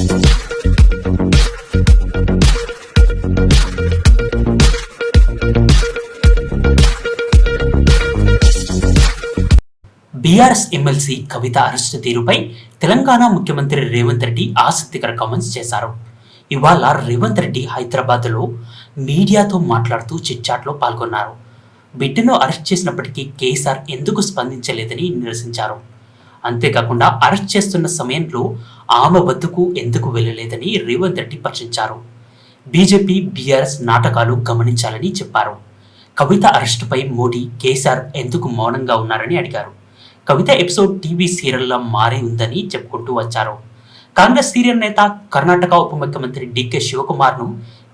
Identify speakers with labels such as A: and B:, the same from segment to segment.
A: BRS MLC కవిత arrest తీరుపై తెలంగాణ ముఖ్యమంత్రి రేవంత్ రెడ్డి ఆసక్తికర కామెంట్స్ చేశారు. ఇవాళ రేవంత్ రెడ్డి హైదరాబాద్లో మీడియాతో మాట్లాడుతూ చిట్చాట్లో పాల్గొన్నారు. బిడ్డను అరెస్ట్ చేసినప్పటికీ కేసీఆర్ ఎందుకు స్పందించలేదని నిరసించారు. అంతేకాకుండా అరెస్ట్ చేస్తున్న సమయంలో ఆమె వద్దకు ఎందుకు వెళ్ళలేదని రేవంత్ రెడ్డి ప్రశ్నించారు. బీజేపీ బీఆర్ఎస్ నాటకాలు గమనించాలని చెప్పారు. కవిత అరెస్టుపై మోడీ కేసీఆర్ ఎందుకు మౌనంగా ఉన్నారని అడిగారు. కవిత ఎపిసోడ్ టీవీ సీరియల్లా మారి ఉందని చెప్పుకుంటూ వచ్చారు. కాంగ్రెస్ సీనియర్ నేత కర్ణాటక ఉప ముఖ్యమంత్రి డికే శివకుమార్ను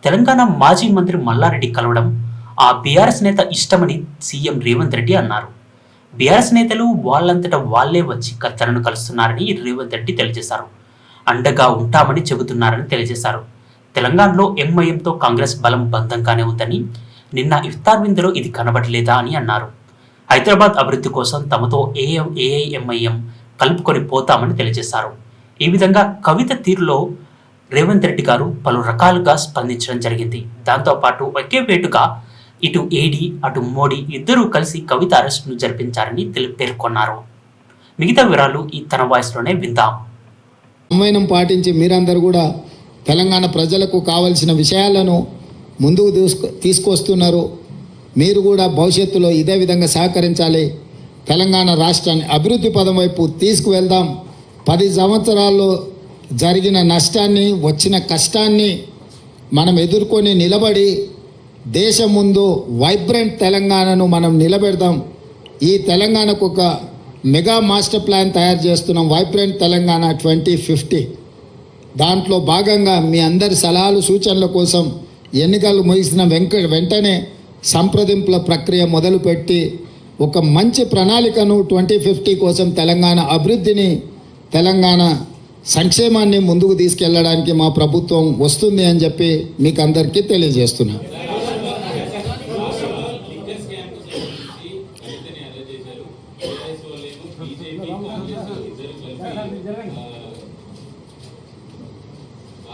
A: తెలంగాణ మాజీ మంత్రి మల్లారెడ్డి కలవడం ఆ బీఆర్ఎస్ నేత ఇష్టమని సీఎం రేవంత్ రెడ్డి అన్నారు. బీఆర్ఎస్ నేతలు వాళ్ళంతటా వాళ్ళే వచ్చి తనను కలుస్తున్నారని రేవంత్ రెడ్డి తెలియజేశారు. అండగా ఉంటామని చెబుతున్నారని తెలియజేశారు. తెలంగాణలో ఎంఐఎంతో కాంగ్రెస్ బలం బంధంగానే ఉందని నిన్న ఇఫ్తార్ విందులో ఇది కనబడలేదా అని అన్నారు. హైదరాబాద్ అభివృద్ధి కోసం తమతో ఏఎం ఏఐఎంఐఎం కలుపుకొని పోతామని తెలియజేశారు. ఈ విధంగా కవిత తీరులో రేవంత్ రెడ్డి గారు పలు రకాలుగా స్పందించడం జరిగింది. దాంతోపాటు ఒకే వేటుగా ఇటు ఏడీ అటు మోడీ ఇద్దరూ కలిసి కవిత అరెస్టును జరిపించారని పేర్కొన్నారు. మిగతా వివరాలు ఈ తన వాయిస్లోనే విందాం.
B: సమన్వయం పాటించి మీరందరూ కూడా తెలంగాణ ప్రజలకు కావలసిన విషయాలను ముందుకు తీసుకు తీసుకొస్తున్నారు. మీరు కూడా భవిష్యత్తులో ఇదే విధంగా సహకరించాలి. తెలంగాణ రాష్ట్రాన్ని అభివృద్ధి పదం వైపు తీసుకువెళ్దాం. పది సంవత్సరాల్లో జరిగిన నష్టాన్ని వచ్చిన కష్టాన్ని మనం ఎదుర్కొని నిలబడి దేశం ముందు వైబ్రెంట్ తెలంగాణను మనం నిలబెడదాం. ఈ తెలంగాణకు ఒక మెగా మాస్టర్ ప్లాన్ తయారు చేస్తున్నాం వైబ్రెంట్ తెలంగాణ ట్వంటీ ఫిఫ్టీ దాంట్లో భాగంగా మీ అందరి సలహాలు సూచనల కోసం ఎన్నికలు ముగిసిన వెంక వెంటనే సంప్రదింపుల ప్రక్రియ మొదలుపెట్టి ఒక మంచి ప్రణాళికను ట్వంటీ ఫిఫ్టీ కోసం తెలంగాణ అభివృద్ధిని తెలంగాణ సంక్షేమాన్ని ముందుకు తీసుకెళ్ళడానికి మా ప్రభుత్వం వస్తుంది అని చెప్పి మీకు అందరికీ తెలియజేస్తున్నాను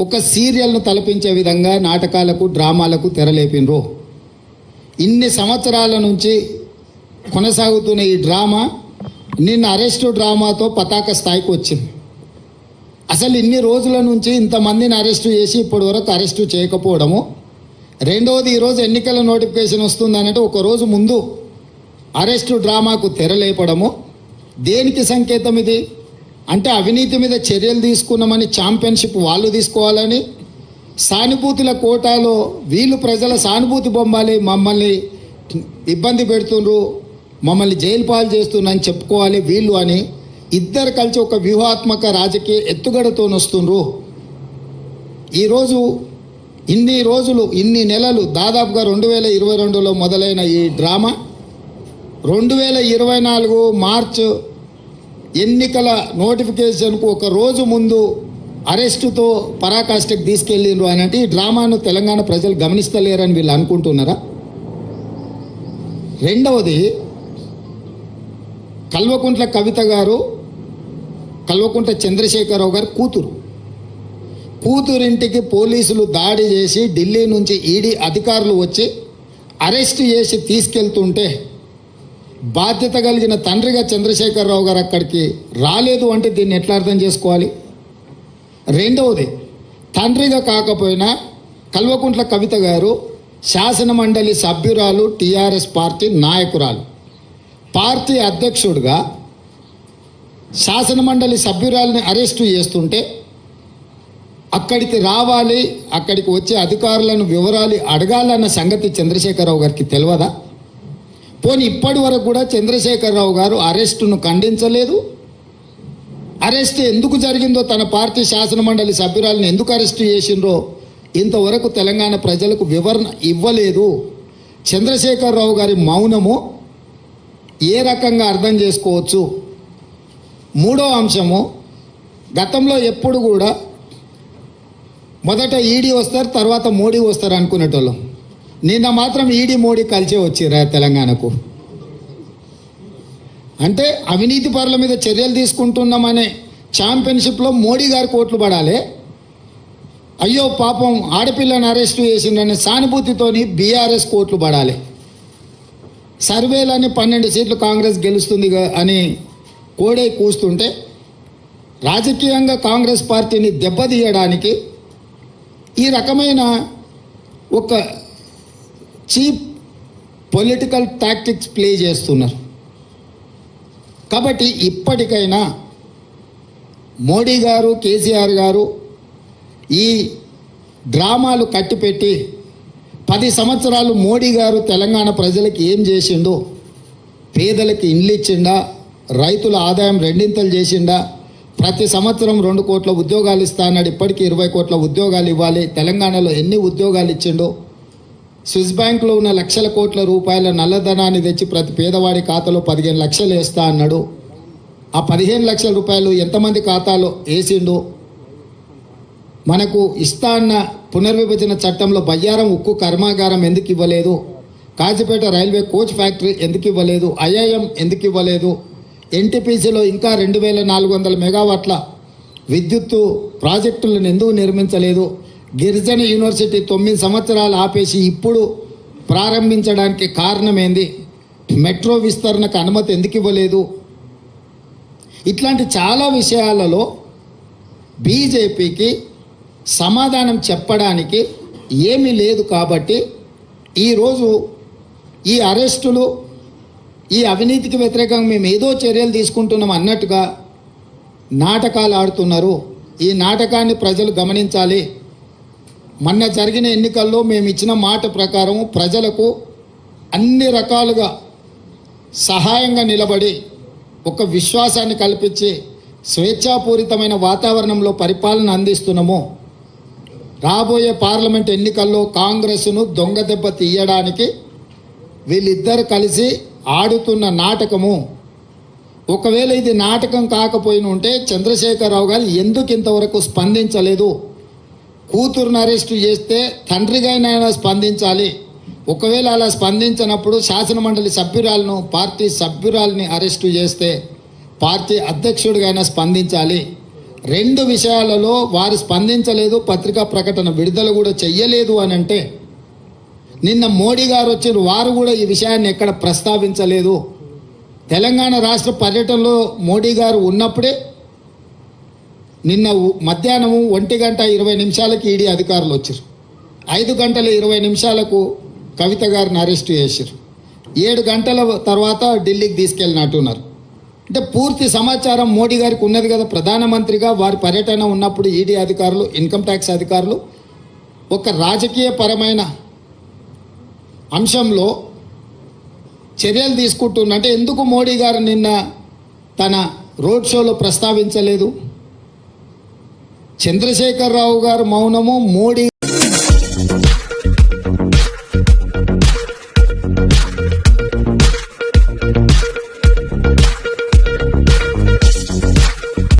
B: ఒక సీరియల్ను తలపించే విధంగా నాటకాలకు డ్రామాలకు తెరలేపినరు ఇన్ని సంవత్సరాల నుంచి కొనసాగుతున్న ఈ డ్రామా నిన్న అరెస్టు డ్రామాతో పతాక స్థాయికి వచ్చింది. అసలు ఇన్ని రోజుల నుంచి ఇంతమందిని అరెస్టు చేసి ఇప్పటి వరకు అరెస్టు చేయకపోవడము రెండవది ఈరోజు ఎన్నికల నోటిఫికేషన్ వస్తుందనంటే ఒక రోజు ముందు అరెస్టు డ్రామాకు తెరలేపడము దేనికి సంకేతం ఇది? అంటే అవినీతి మీద చర్యలు తీసుకున్నామని ఛాంపియన్షిప్ వాళ్ళు తీసుకోవాలని సానుభూతుల కోటాలో వీళ్ళు ప్రజల సానుభూతి బొమ్మాలి మమ్మల్ని ఇబ్బంది పెడుతుండ్రు మమ్మల్ని జైలు పాలు చేస్తున్నారని చెప్పుకోవాలి వీళ్ళు అని ఇద్దరు కలిసి ఒక వ్యూహాత్మక రాజకీయ ఎత్తుగడతో వస్తుండ్రు ఈరోజు ఇన్ని రోజులు ఇన్ని నెలలు దాదాపుగా రెండు వేల ఇరవై రెండులో మొదలైన ఈ డ్రామా రెండు వేల ఇరవై నాలుగు మార్చ్ ఎన్నికల నోటిఫికేషన్కు ఒక రోజు ముందు అరెస్టుతో పరాకాష్ఠకు తీసుకెళ్ళిండ్రు అని అంటే ఈ డ్రామాను తెలంగాణ ప్రజలు గమనిస్తలేరని వీళ్ళు అనుకుంటున్నారా? రెండవది కల్వకుంట్ల కవిత గారు కల్వకుంట్ల చంద్రశేఖరరావు గారు కూతురు. కూతురింటికి పోలీసులు దాడి చేసి ఢిల్లీ నుంచి ఈడీ అధికారులు వచ్చి అరెస్ట్ చేసి తీసుకెళ్తుంటే బాధ్యత కలిగిన తండ్రిగా చంద్రశేఖరరావు గారు అక్కడికి రాలేదు అంటే దీన్ని ఎట్లా అర్థం చేసుకోవాలి? రెండవది తండ్రిగా కాకపోయినా కల్వకుంట్ల కవిత గారు శాసన మండలి సభ్యురాలు టీఆర్ఎస్ పార్టీ నాయకురాలు. పార్టీ అధ్యక్షుడిగా శాసనమండలి సభ్యురాలని అరెస్టు చేస్తుంటే అక్కడికి రావాలి అక్కడికి వచ్చే అధికారులను వివరాలు అడగాలన్న సంగతి చంద్రశేఖరరావు గారికి తెలియదా? పోనీ ఇప్పటి వరకు కూడా చంద్రశేఖరరావు గారు అరెస్టును ఖండించలేదు. అరెస్ట్ ఎందుకు జరిగిందో తన పార్టీ శాసన మండలి సభ్యురాలను ఎందుకు అరెస్ట్ చేసిండ్రో ఇంతవరకు తెలంగాణ ప్రజలకు వివరణ ఇవ్వలేదు. చంద్రశేఖరరావు గారి మౌనము ఏ రకంగా అర్థం చేసుకోవచ్చు? మూడో అంశము గతంలో ఎప్పుడు కూడా మొదట ఈడీ వస్తారు తర్వాత మోడీ వస్తారు అనుకునేటోళ్ళం. నిన్న మాత్రం ఈడీ మోడీ కలిసే వచ్చిరా తెలంగాణకు. అంటే అవినీతి పరుల మీద చర్యలు తీసుకుంటున్నామనే ఛాంపియన్షిప్లో మోడీ గారు కోట్లు పడాలి. అయ్యో పాపం ఆడపిల్లను అరెస్టు చేసిండనే సానుభూతితోని బీఆర్ఎస్ కోట్లు పడాలి. సర్వేలని పన్నెండు సీట్లు కాంగ్రెస్ గెలుస్తుంది అని కోడే కూస్తుంటే రాజకీయంగా కాంగ్రెస్ పార్టీని దెబ్బతీయడానికి ఈ రకమైన ఒక చీప్ పొలిటికల్ టాక్టిక్స్ ప్లే చేస్తున్నారు. కాబట్టి ఇప్పటికైనా మోడీ గారు కేసీఆర్ గారు ఈ డ్రామాలు కట్టిపెట్టి పది సంవత్సరాలు మోడీ గారు తెలంగాణ ప్రజలకు ఏం చేసిండో పేదలకు ఇండ్లు ఇచ్చిండా రైతుల ఆదాయం రెండింతలు చేసిండా ప్రతి సంవత్సరం రెండు కోట్ల ఉద్యోగాలు ఇస్తా అన్నాడు ఇప్పటికీ ఇరవై కోట్ల ఉద్యోగాలు ఇవ్వాలి తెలంగాణలో ఎన్ని ఉద్యోగాలు ఇచ్చిండో స్విస్ బ్యాంకులో ఉన్న లక్షల కోట్ల రూపాయల నల్లధనాన్ని తెచ్చి ప్రతి పేదవాడి ఖాతాలో పదిహేను లక్షలు వేస్తా అన్నాడు. ఆ పదిహేను లక్షల రూపాయలు ఎంతమంది ఖాతాలో వేసిండు? మనకు ఇస్తా అన్న పునర్విభజన చట్టంలో బయ్యారం ఉక్కు కర్మాగారం ఎందుకు ఇవ్వలేదు? కాజీపేట రైల్వే కోచ్ ఫ్యాక్టరీ ఎందుకు ఇవ్వలేదు? ఐఐఎం ఎందుకు ఇవ్వలేదు? ఎన్టీపీసీలో ఇంకా రెండు వేల నాలుగు వందల మెగావాట్ల విద్యుత్తు ప్రాజెక్టులను ఎందుకు నిర్మించలేదు? గిరిజన యూనివర్సిటీ తొమ్మిది సంవత్సరాలు ఆపేసి ఇప్పుడు ప్రారంభించడానికి కారణం ఏంది మెట్రో విస్తరణకు అనుమతి ఎందుకు ఇవ్వలేదు? ఇట్లాంటి చాలా విషయాలలో బీజేపీకి సమాధానం చెప్పడానికి ఏమీ లేదు కాబట్టి ఈరోజు ఈ అరెస్టులు ఈ అవినీతికి వ్యతిరేకంగా మేము ఏదో చర్యలు తీసుకుంటున్నాం అన్నట్టుగా నాటకాలు ఆడుతున్నారు. ఈ నాటకాన్ని ప్రజలు గమనించాలి. మొన్న జరిగిన ఎన్నికల్లో మేము ఇచ్చిన మాట ప్రకారం ప్రజలకు అన్ని రకాలుగా సహాయంగా నిలబడి ఒక విశ్వాసాన్ని కల్పించి స్వేచ్ఛాపూరితమైన వాతావరణంలో పరిపాలన అందిస్తున్నాము. రాబోయే పార్లమెంట్ ఎన్నికల్లో కాంగ్రెస్ను దొంగ దెబ్బ తీయడానికి వీళ్ళిద్దరు కలిసి ఆడుతున్న నాటకము. ఒకవేళ ఇది నాటకం కాకపోయిన ఉంటే చంద్రశేఖరరావు గారు ఎందుకు ఇంతవరకు స్పందించలేదు? కూతురును అరెస్టు చేస్తే తండ్రిగానైనా స్పందించాలి. ఒకవేళ అలా స్పందించినప్పుడు శాసనమండలి సభ్యురాలను పార్టీ సభ్యురాలని అరెస్టు చేస్తే పార్టీ అధ్యక్షుడిగైనా స్పందించాలి. రెండు విషయాలలో వారు స్పందించలేదు పత్రికా ప్రకటన విడుదల కూడా చెయ్యలేదు అని అంటే నిన్న మోడీ గారు వచ్చిన వారు కూడా ఈ విషయాన్ని ఎక్కడ ప్రస్తావించలేదు. తెలంగాణ రాష్ట్ర పర్యటనలో మోడీ గారు ఉన్నప్పుడే నిన్న మధ్యాహ్నం ఒంటి గంట ఇరవై నిమిషాలకి ఈడీ అధికారులు వచ్చారు. ఐదు గంటల ఇరవై నిమిషాలకు కవిత గారిని అరెస్టు చేశారు. ఏడు గంటల తర్వాత ఢిల్లీకి తీసుకెళ్ళినట్టున్నారు. అంటే పూర్తి సమాచారం మోడీ గారికి ఉన్నది కదా. ప్రధానమంత్రిగా వారి పర్యటన ఉన్నప్పుడు ఈడీ అధికారులు ఇన్కమ్ ట్యాక్స్ అధికారులు ఒక రాజకీయ పరమైన అంశంలో చర్యలు తీసుకుంటున్న అంటే ఎందుకు మోడీ గారు నిన్న తన రోడ్ షోలో ప్రస్తావించలేదు? చంద్రశేఖరరావు గారు మౌనము మోడీ